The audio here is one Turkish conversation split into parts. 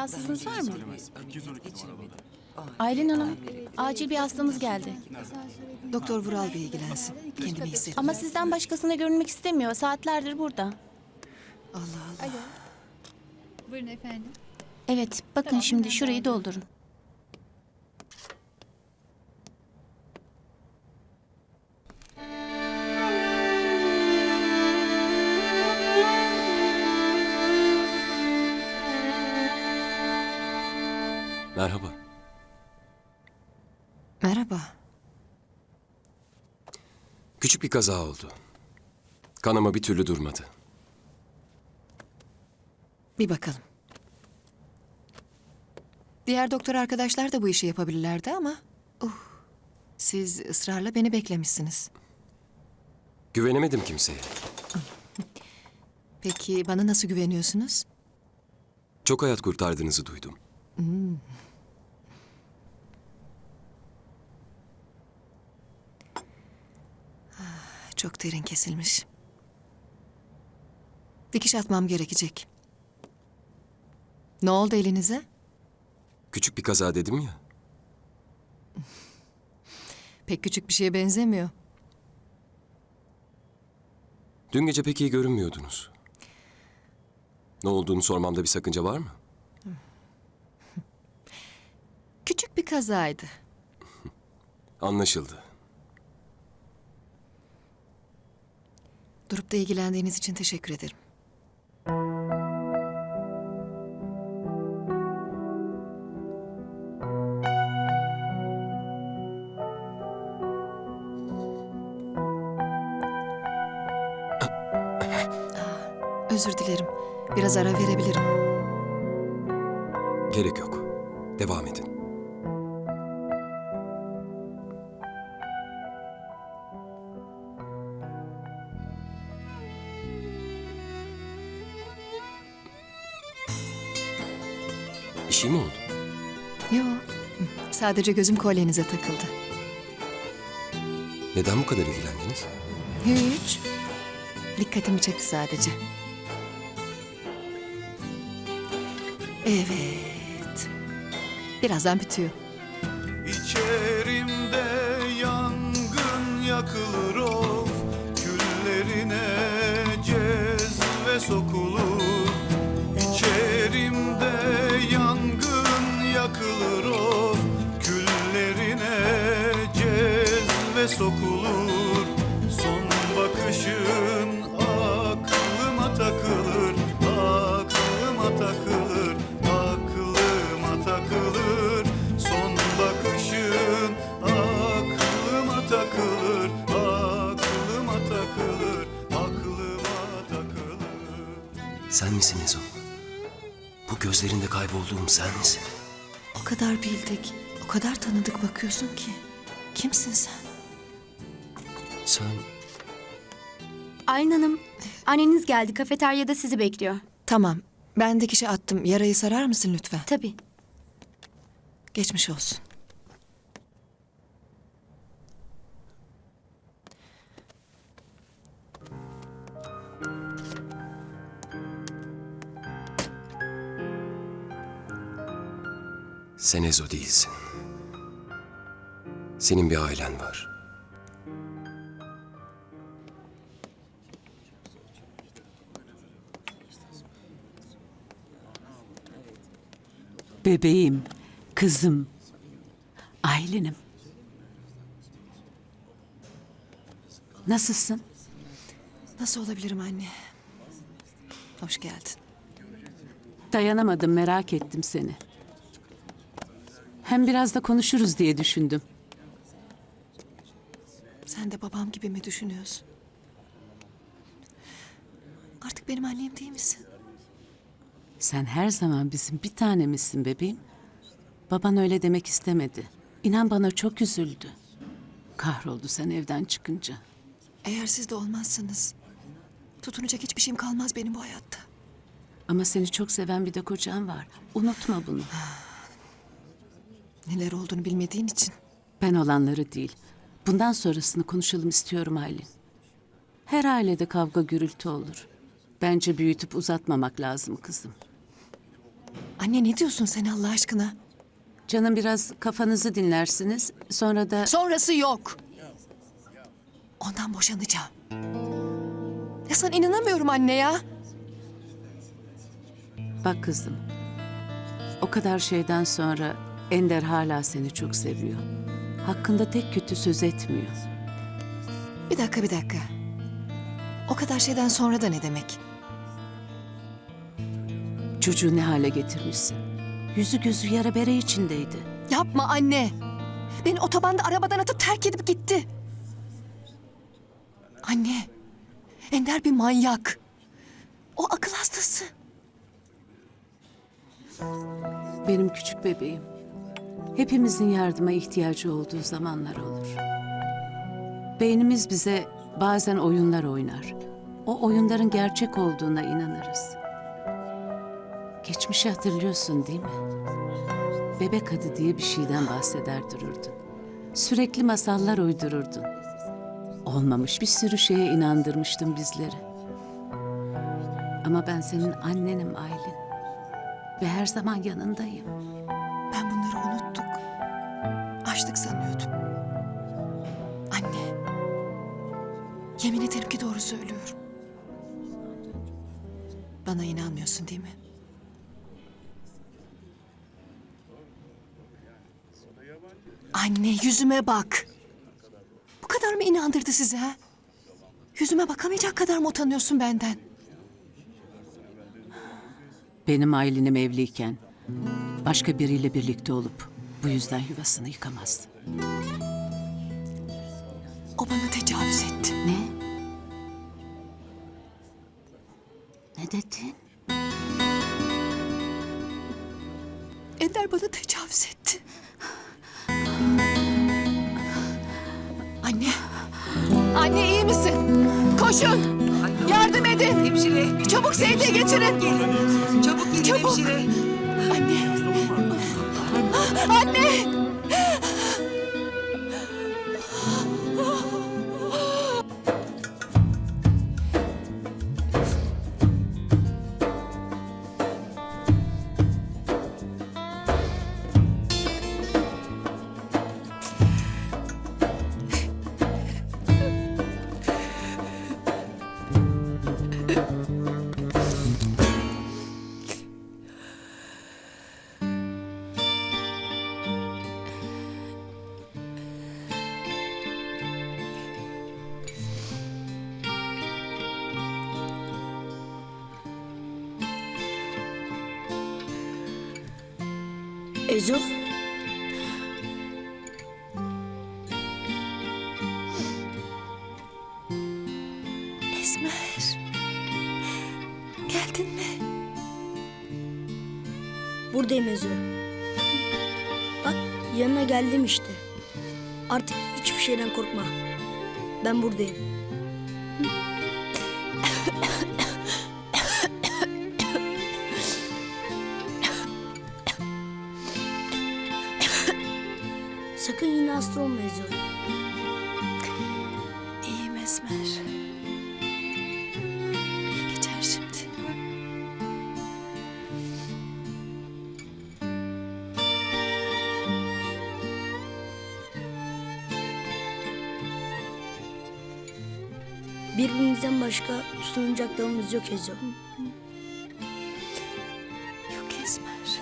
rahatsızlığınız var mı? Aylin Hanım, acil bir hastanız geldi. Doktor Vural Bey ilgilensin. Kendimi hissetmiyorum. Ama sizden başkasına görünmek istemiyor. Saatlerdir burada. Allah Allah. Buyurun efendim. Evet, bakın şimdi şurayı doldurun. Merhaba. Merhaba. Küçük bir kaza oldu. Kanama bir türlü durmadı. Bir bakalım. Diğer doktor arkadaşlar da bu işi yapabilirlerdi ama... Uh, siz ısrarla beni beklemişsiniz. Güvenemedim kimseye. Peki bana nasıl güveniyorsunuz? Çok hayat kurtardığınızı duydum. Çok derin kesilmiş. Dikiş atmam gerekecek. Ne oldu elinize? Küçük bir kaza dedim ya. Pek küçük bir şeye benzemiyor. Dün gece pek iyi görünmüyordunuz. Ne olduğunu sormamda bir sakınca var mı? Küçük bir kazaydı. Anlaşıldı. Durup da ilgilendiğiniz için teşekkür ederim. Aa, Özür dilerim. Biraz ara verebilirim. Gerek yok. Devam edin. Şey mi oldu? Yok. Sadece gözüm kolyenize takıldı. Neden bu kadar ilgilendiniz? Hiç. Dikkatimi çekti sadece. Evet. Birazdan bitiyor. İçerimde yangın yakılır sokulur Son bakışın aklıma takılır Aklıma takılır Aklıma takılır Son bakışın aklıma takılır Aklıma takılır Aklıma takılır Sen misin Ezo? Bu gözlerinde kaybolduğum sen misin? O kadar bildik, o kadar tanıdık bakıyorsun ki. Kimsin sen? Sen Aylin Hanım, anneniz geldi. Kafeteryada sizi bekliyor. Tamam, ben dikişe attım. Yarayı sarar mısın lütfen? Tabii. Geçmiş olsun. Sen Ezo değilsin. Senin bir ailen var. Bebeğim, kızım, Aylin'im. Nasılsın? Nasıl olabilirim anne? Hoş geldin. Dayanamadım, merak ettim seni. Hem biraz da konuşuruz diye düşündüm. Sen de babam gibi mi düşünüyorsun? Artık benim annem değil misin? Sen her zaman bizim bir tanemizsin bebeğim. Baban öyle demek istemedi. İnan bana çok üzüldü. Kahroldu sen evden çıkınca. Eğer siz de olmazsanız... ...tutunacak hiçbir şeyim kalmaz benim bu hayatta. Ama seni çok seven bir de kocan var. Unutma bunu. Neler olduğunu bilmediğin için. Ben olanları değil. Bundan sonrasını konuşalım istiyorum Aylin. Her ailede kavga gürültü olur. Bence büyütüp uzatmamak lazım kızım. Anne ne diyorsun sen Allah aşkına? Canım biraz kafanızı dinlersiniz. Sonra da Sonrası yok. Ondan boşanacağım. Ya sana inanamıyorum anne ya. bak kızım. O kadar şeyden sonra Ender hala seni çok seviyor. Hakkında tek kötü söz etmiyor. Bir dakika bir dakika. O kadar şeyden sonra da ne demek? Çocuğu ne hale getirmişsin. Yüzü gözü yara bere içindeydi. Yapma anne. Beni otobanda arabadan atıp terk edip gitti. Anne. Ender bir manyak. O akıl hastası. Benim küçük bebeğim. Hepimizin yardıma ihtiyacı olduğu zamanlar olur. Beynimiz bize bazen oyunlar oynar. O oyunların gerçek olduğuna inanırız. Geçmişi hatırlıyorsun değil mi? Bebek adı diye bir şeyden bahseder dururdun. Sürekli masallar uydururdun. Olmamış bir sürü şeye inandırmıştın bizleri. Ama ben senin annenim Aylin. Ve her zaman yanındayım. Ben bunları unuttuk. Açtık sanıyordum. Anne. Yemin ederim ki doğru söylüyorum. Bana inanmıyorsun değil mi? Anne yüzüme bak. Bu kadar mı inandırdı size ha? Yüzüme bakamayacak kadar mı utanıyorsun benden? Benim Aylin'im evliyken başka biriyle birlikte olup bu yüzden yuvasını yıkamaz. O bana tecavüz etti. Anne. Ezo. Bak yanına geldim işte. Artık hiçbir şeyden korkma. Ben buradayım. Sakın yine hasta olma Ezo. Birbirimizden başka tutunacak dalımız yok Ezo. Yok Esmer.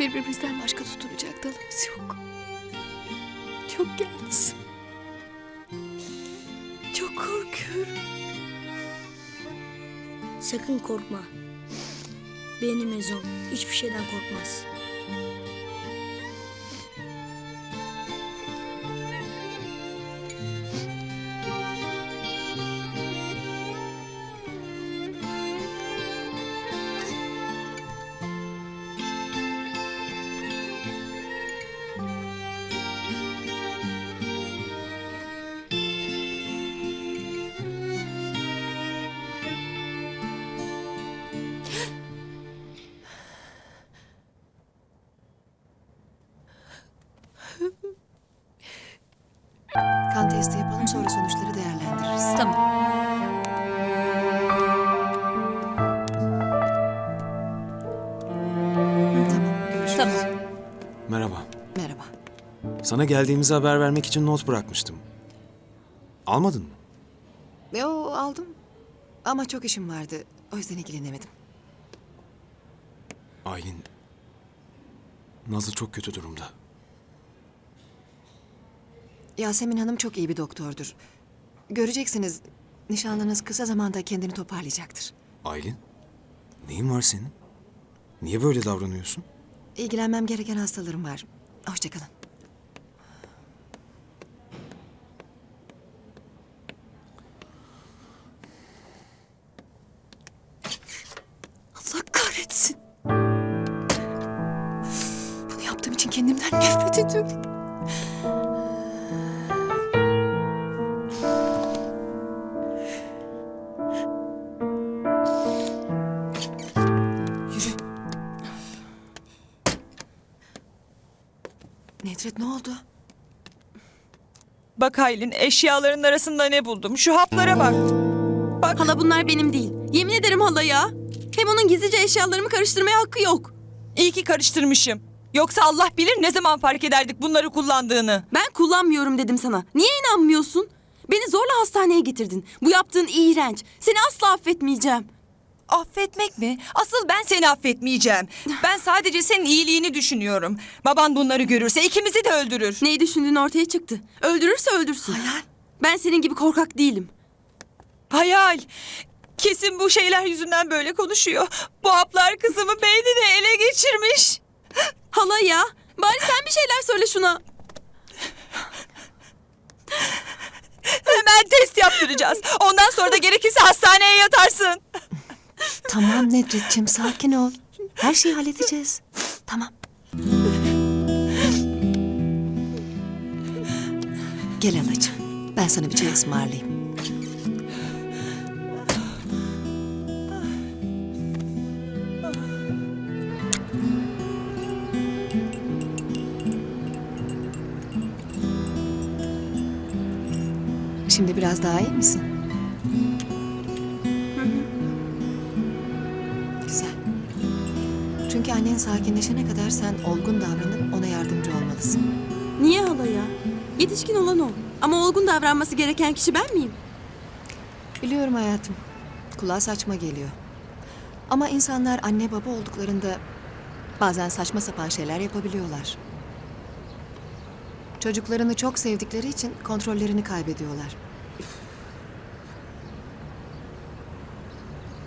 Birbirimizden başka tutunacak dalımız yok. Çok yalnızım. Çok korkuyorum. Sakın korkma. Benim Ezo hiçbir şeyden korkmaz. Sana geldiğimizi haber vermek için not bırakmıştım. Almadın mı? Yo aldım. Ama çok işim vardı. O yüzden ilgilenemedim. Aylin. Nazlı çok kötü durumda. Yasemin Hanım çok iyi bir doktordur. Göreceksiniz nişanlınız kısa zamanda kendini toparlayacaktır. Aylin? Neyin var senin? Niye böyle davranıyorsun? İlgilenmem gereken hastalarım var. Hoşçakalın. Nedret ne oldu? Bak Aylin eşyaların arasında ne buldum? Şu haplara bak. Bak. Hala bunlar benim değil. Yemin ederim hala ya. Hem onun gizlice eşyalarımı karıştırmaya hakkı yok. İyi ki karıştırmışım. Yoksa Allah bilir ne zaman fark ederdik bunları kullandığını. Ben kullanmıyorum dedim sana. Niye inanmıyorsun? Beni zorla hastaneye getirdin. Bu yaptığın iğrenç. Seni asla affetmeyeceğim. Affetmek mi? Asıl ben seni affetmeyeceğim. Ben sadece senin iyiliğini düşünüyorum. Baban bunları görürse ikimizi de öldürür. Neyi düşündüğün ortaya çıktı. Öldürürse öldürsün. Hayal. Ben senin gibi korkak değilim. Hayal. Kesin bu şeyler yüzünden böyle konuşuyor. Bu haplar kızımın beynini ele geçirmiş. Hala ya. Bari sen bir şeyler söyle şuna. Hemen test yaptıracağız. Ondan sonra da gerekirse hastaneye yatarsın. Tamam Nedret'ciğim sakin ol. Her şeyi halledeceğiz. Tamam. Gel halacığım. Ben sana bir çay ısmarlayayım. Şimdi biraz daha iyi misin? Annen sakinleşene kadar sen olgun davranıp ona yardımcı olmalısın. Niye hala ya? Yetişkin olan o. Ama olgun davranması gereken kişi ben miyim? Biliyorum hayatım. Kulağa saçma geliyor. Ama insanlar anne baba olduklarında bazen saçma sapan şeyler yapabiliyorlar. Çocuklarını çok sevdikleri için kontrollerini kaybediyorlar.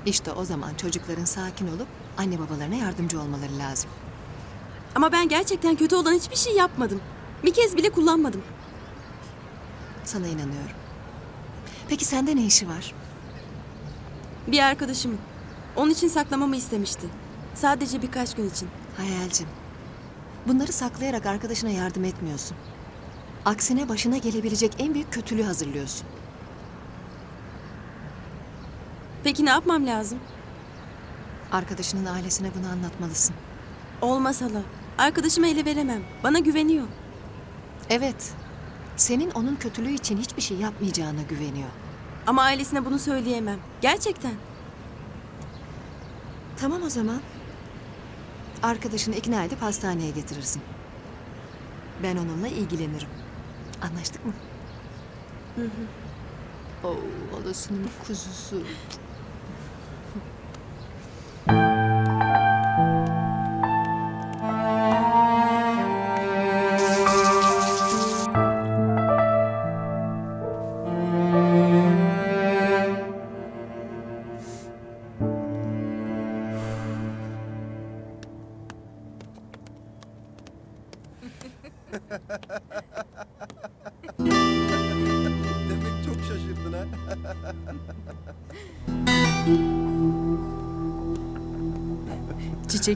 İşte o zaman çocukların sakin olup anne babalarına yardımcı olmaları lazım. Ama ben gerçekten kötü olan hiçbir şey yapmadım. Bir kez bile kullanmadım. Sana inanıyorum. Peki sende ne işi var? Bir arkadaşımın. Onun için saklamamı istemişti. Sadece birkaç gün için. Hayalcim. Bunları saklayarak arkadaşına yardım etmiyorsun. Aksine başına gelebilecek en büyük kötülüğü hazırlıyorsun. Peki ne yapmam lazım? Arkadaşının ailesine bunu anlatmalısın. Olmaz hala. Arkadaşıma ele veremem. Bana güveniyor. Evet. Senin onun kötülüğü için hiçbir şey yapmayacağına güveniyor. Ama ailesine bunu söyleyemem. Gerçekten. Tamam o zaman. Arkadaşını ikna edip hastaneye getirirsin. Ben onunla ilgilenirim. Anlaştık mı? Hı hı. Oo, halasının kuzusu.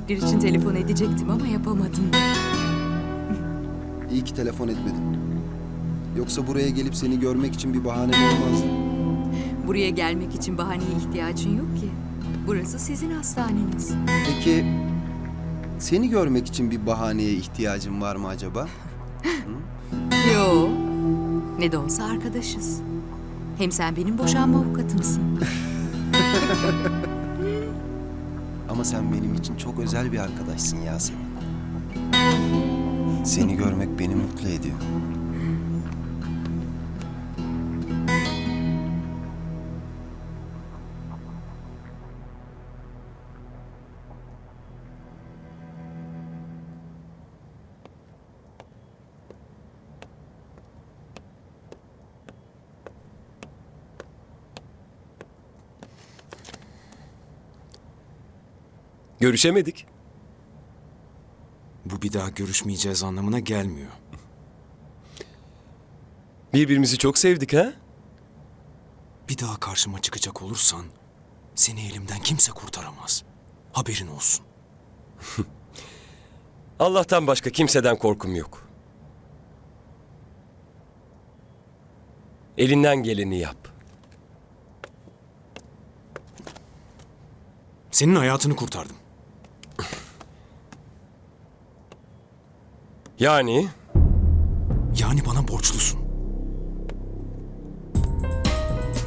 Çiçekler için telefon edecektim ama yapamadım. İyi ki telefon etmedin. Yoksa buraya gelip seni görmek için bir bahanem olmazdı. Buraya gelmek için bahaneye ihtiyacın yok ki. Burası sizin hastaneniz. Peki seni görmek için bir bahaneye ihtiyacın var mı acaba? Yo. Ne de olsa arkadaşız. Hem sen benim boşanma avukatımsın. Ama sen benim için çok özel bir arkadaşsın Yasemin. Seni görmek beni mutlu ediyor. Görüşemedik. Bu bir daha görüşmeyeceğiz anlamına gelmiyor. Birbirimizi çok sevdik ha? Bir daha karşıma çıkacak olursan seni elimden kimse kurtaramaz. Haberin olsun. Allah'tan başka kimseden korkum yok. Elinden geleni yap. Senin hayatını kurtardım. Yani Yani bana borçlusun.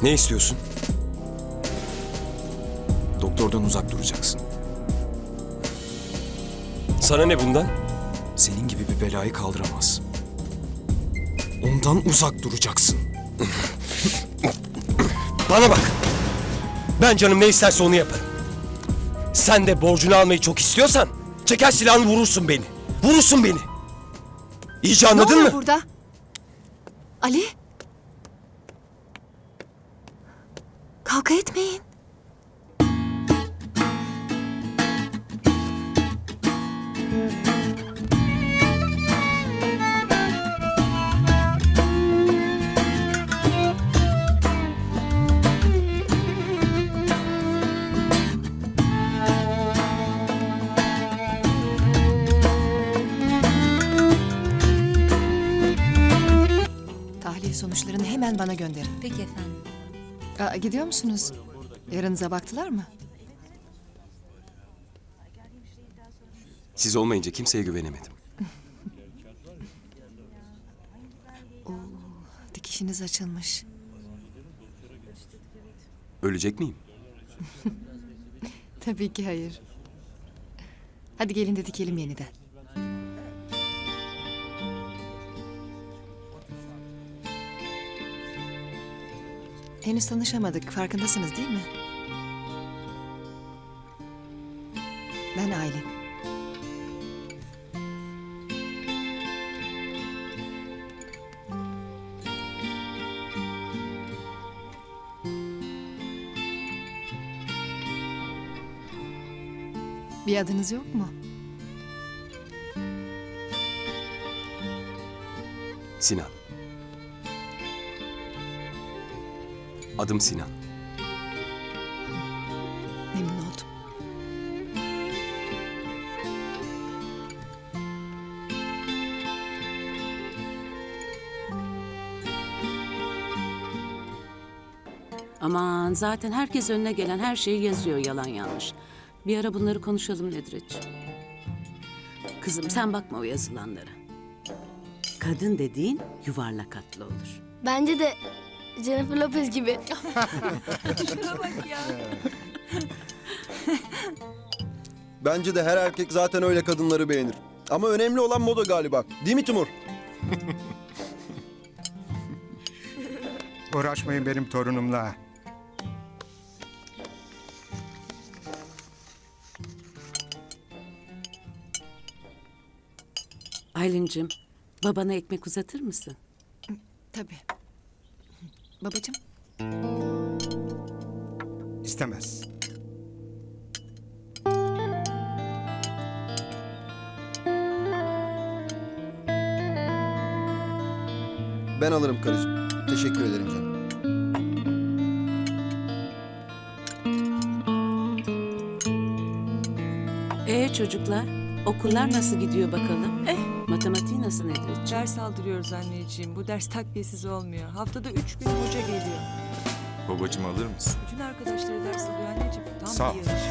ne istiyorsun? Doktordan uzak duracaksın. Sana ne bundan? Senin gibi bir belayı kaldıramaz. Ondan uzak duracaksın. Bana bak. Ben canım ne isterse onu yaparım. Sen de borcunu almayı çok istiyorsan çeker silahını vurursun beni. Vurursun beni. İyice ne anladın oluyor mı? burada? Ali? Kavga etmeyin. Hemen bana gönderin. Peki efendim. Aa, gidiyor musunuz? Yarınıza baktılar mı? Siz olmayınca kimseye güvenemedim. Dikişiniz açılmış. Ölecek miyim? Tabii ki hayır. Hadi gelin de dikelim yeniden. Henüz tanışamadık. Farkındasınız değil mi? Ben Aylin. Bir adınız yok mu? Sinan. Adım Sinan. Memnun oldum. Aman zaten herkes önüne gelen her şeyi yazıyor yalan yanlış. Bir ara bunları konuşalım Nedretciğim. Kızım sen bakma o yazılanlara. Kadın dediğin yuvarlak atlı olur. Bence de Jennifer Lopez gibi. Bence de her erkek zaten öyle kadınları beğenir. Ama önemli olan moda galiba. Değil mi Timur? Uğraşmayın benim torunumla. Aylin'cim babana ekmek uzatır mısın? Tabii. Babacığım. İstemez. Ben alırım karıcığım. Teşekkür ederim canım. Ee çocuklar okullar nasıl gidiyor bakalım? Eh. Nasıl Nedretciğim? Ders aldırıyoruz anneciğim. Bu ders takviyesiz olmuyor. Haftada üç gün hoca geliyor. Babacım alır mısın? Bütün arkadaşları ders alıyor anneciğim. Tam Sağ ol. bir yarış.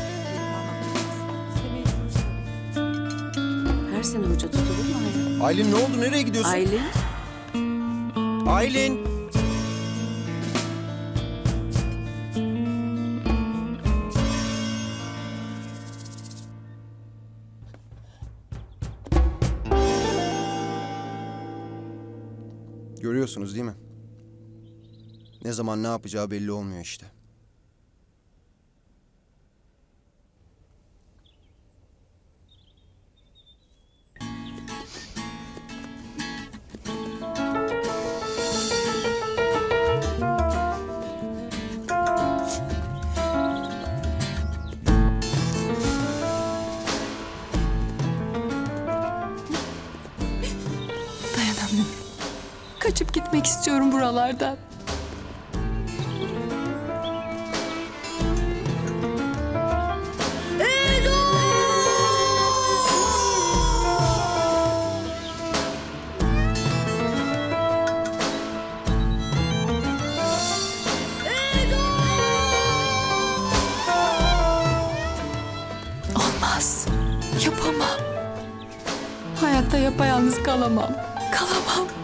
Her sene hoca tutulur mu Aylin? Aylin ne oldu? Nereye gidiyorsun? Aylin Aylin! Görüyorsunuz değil mi? Ne zaman ne yapacağı belli olmuyor işte. Yapayalnız kalamam. Kalamam.